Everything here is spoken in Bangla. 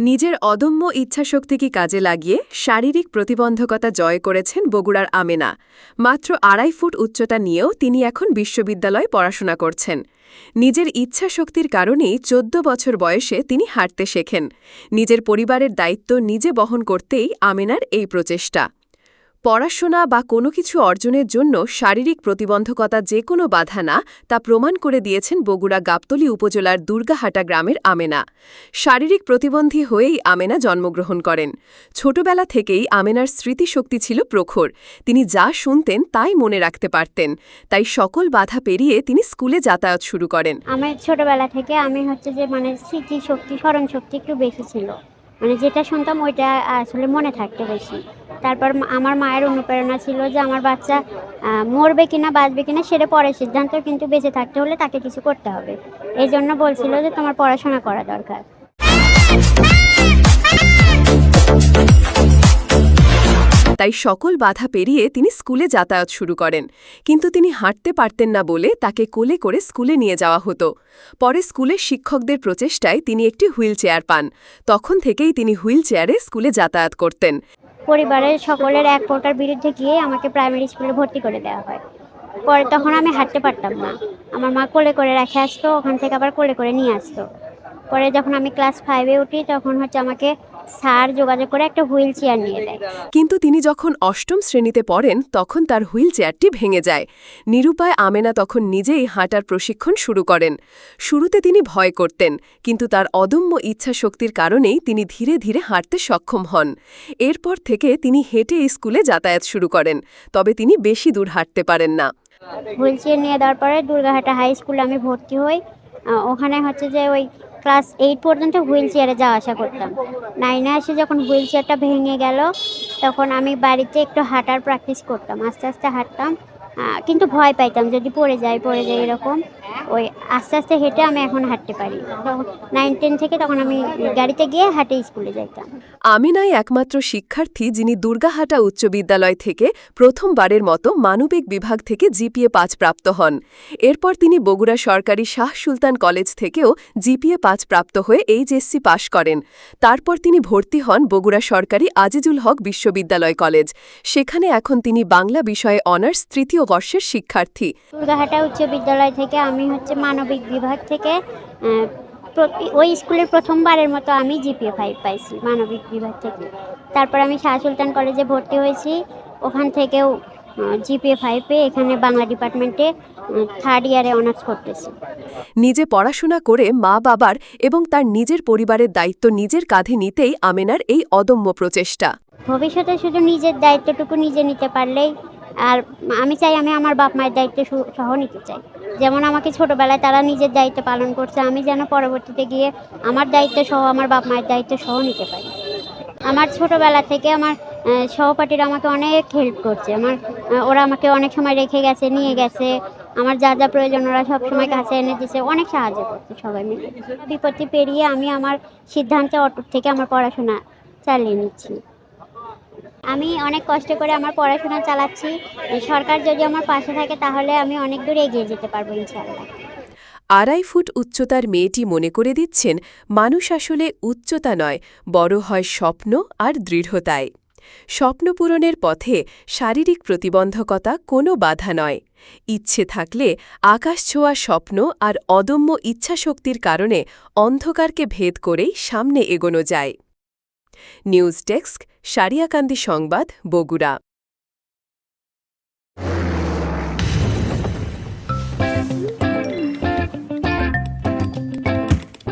নিজের অদম্য ইচ্ছাশক্তিকে কাজে লাগিয়ে শারীরিক প্রতিবন্ধকতা জয় করেছেন বগুড়ার আমেনা। মাত্র আড়াই ফুট উচ্চতা নিয়েও তিনি এখন বিশ্ববিদ্যালয়ে পড়াশোনা করছেন। নিজের ইচ্ছাশক্তির কারণেই চোদ্দ বছর বয়সে তিনি হাঁটতে শেখেন। নিজের পরিবারের দায়িত্ব নিজে বহন করতেই আমেনার এই প্রচেষ্টা। পড়াশোনা বা কোনো কিছু অর্জনের জন্য শারীরিক প্রতিবন্ধকতা যে কোনো বাধা না, তা প্রমাণ করে দিয়েছেন বগুড়া গাবতলী উপজেলার দুর্গাহাটা গ্রামের আমেনা। শারীরিক প্রতিবন্ধী হয়েই আমেনা জন্মগ্রহণ করেন। ছোটবেলা থেকেই আমেনার স্মৃতিশক্তি ছিল প্রখর। তিনি যা শুনতেন তাই মনে রাখতে পারতেন। তাই সকল বাধা পেরিয়ে তিনি স্কুলে যাতায়াত শুরু করেন। আমার ছোটবেলা থেকে আমি হচ্ছে যে মানে স্মৃতি শক্তি স্মরণ শক্তি একটু বেশি ছিল। মানে যেটা শুনতাম ওইটা আসলে মনে থাকতে বেশি। তারপর আমার মায়ের অনুপ্রেরণা ছিল যে আমার বাচ্চা মরবে কিনা, বাঁচবে কিনা, সেটা পরে সিদ্ধান্ত, কিন্তু বেঁচে থাকতে হলে তাকে কিছু করতে হবে। এই জন্য বলছিল যে তোমার পড়াশোনা করা দরকার। তাই সকল বাধা পেরিয়ে তিনি স্কুলে যাতায়াত শুরু করেন। কিন্তু তিনি হাঁটতে পারতেন না বলে তাকে কোলে করে স্কুলে নিয়ে যাওয়া হতো। পরে স্কুলের শিক্ষকদের প্রচেষ্টায় তিনি একটি হুইল চেয়ার পান। তখন থেকেই তিনি হুইল চেয়ারে স্কুলে যাতায়াত করতেন। পরিবারের সকলের এক প্রকার বিরুদ্ধে গিয়ে আমাকে প্রাইমারি স্কুলে ভর্তি করে দেওয়া হয়। পরে তখন আমি হাঁটতে পারতাম না। আমার মা কোলে করে রেখে আসতো, ওখান থেকে আবার কোলে করে নিয়ে আসতো। পরে যখন আমি ক্লাস ফাইভে উঠি, তখন হচ্ছে আমাকে স্যার যোগাযোগ করে একটা হুইল চেয়ার নিয়ে দেয় কিন্তু তিনি যখন অষ্টম শ্রেণীতে পড়েন তখন তার হুইল চেয়ারটি ভেঙে যায়। নিরুপায় আমেনা তখন নিজেই হাঁটার প্রশিক্ষণ শুরু করেন। শুরুতে তিনি ভয় করতেন কিন্তু তার অদম্য ইচ্ছাশক্তির কারণেই তিনি ধীরে ধীরে হাঁটতে সক্ষম হন। এরপর থেকে তিনি হেঁটে স্কুলে যাতায়াত শুরু করেন তবে তিনি বেশি দূর হাঁটতে পারেন না। হুইল চেয়ার নিয়ে দেওয়ার পরে দুর্গাহাটা হাই স্কুলে আমি ভর্তি হই। ওখানে হচ্ছে যে ওই ক্লাস এইট পর্যন্ত হুইল চেয়ারে যাওয়া আসা করতাম। নাইনে এসে যখন হুইল চেয়ারটা ভেঙে গেল, তখন আমি বাড়িতে একটু হাঁটার প্র্যাকটিস করতাম। আস্তে আস্তে হাঁটতাম। কিন্তু ভয় পাইতাম, যদি পড়ে যায় পড়ে যায়, এরকম। ওই আস্তে আস্তে হেঁটে আমি এখন হাঁটতে পারি। নাইন টেন থেকে তখন আমি গাড়িতে গিয়ে হাঁটে স্কুলে যাইতাম। আমিনাই একমাত্র শিক্ষার্থী যিনি দুর্গাহাটা উচ্চ বিদ্যালয় থেকে প্রথমবারের মতো মানবিক বিভাগ থেকে জিপিএ পাঁচ প্রাপ্ত হন। এরপর তিনি বগুড়া সরকারি শাহ সুলতান কলেজ থেকেও জিপিএ পাঁচ প্রাপ্ত হয়ে এইচএসসি পাশ করেন। তারপর তিনি ভর্তি হন বগুড়া সরকারি আজিজুল হক বিশ্ববিদ্যালয় কলেজ। সেখানে এখন তিনি বাংলা বিষয়ে অনার্স তৃতীয় বর্ষের শিক্ষার্থী। দুর্গাহাটা উচ্চ বিদ্যালয় থেকে আমি হচ্ছে মানবিক বিভাগ থেকে ওই স্কুলের প্রথমবারের মতো আমি জিপিএ ফাইভ পাইছি মানবিক বিভাগ থেকে। তারপর আমি শাহ সুলতান কলেজে ভর্তি হয়েছি। ওখান থেকেও জিপিএ ফাইভ পেয়ে এখানে বাংলা ডিপার্টমেন্টে থার্ড ইয়ারে অনার্স করতেছি। নিজে পড়াশোনা করে মা বাবার এবং তার নিজের পরিবারের দায়িত্ব নিজের কাঁধে নিতেই আমেনার এই অদম্য প্রচেষ্টা। ভবিষ্যতে শুধু নিজের দায়িত্বটুকু নিজে নিতে পারলেই আর আমি চাই আমি আমার বাপ মায়ের দায়িত্ব সহ নিতে চাই। যেমন আমাকে ছোটবেলায় তারা নিজের দায়িত্ব পালন করছে, আমি যেন পরবর্তীতে গিয়ে আমার দায়িত্ব সহ, আমার বাপ মায়ের দায়িত্ব সহ নিতে পারি। আমার ছোটবেলা থেকে আমার সহপাঠীরা আমাকে অনেক হেল্প করছে। আমার ওরা আমাকে অনেক সময় রেখে গেছে, নিয়ে গেছে। আমার যা যা প্রয়োজন ওরা সব সময় কাছে এনে দিছে। অনেক সাহায্য করছে সবাই মিলে। বিপত্তি পেরিয়ে আমি আমার সিদ্ধান্তে অটুট থেকে আমার পড়াশোনা চালিয়ে নিচ্ছি। আমি অনেক কষ্ট করে আমার পড়াশোনা চালাচ্ছি। সরকার যদি আমার পাশে থাকে, তাহলে আমি অনেক দূর এগিয়ে যেতে পারব, ইনশাআল্লাহ। আড়াই ফুট উচ্চতার মেয়েটি মনে করে দিচ্ছেন, মানুষ আসলে উচ্চতা নয়, বড় হয় স্বপ্ন আর দৃঢ়তায়। স্বপ্ন পূরণের পথে শারীরিক প্রতিবন্ধকতা কোনো বাধা নয়। ইচ্ছে থাকলে আকাশ ছোঁয়া স্বপ্ন আর অদম্য ইচ্ছাশক্তির কারণে অন্ধকারকে ভেদ করেই সামনে এগোনো যায়। নিউজ ডেস্ক সারিয়াকান্দি সংবাদ বগুড়া।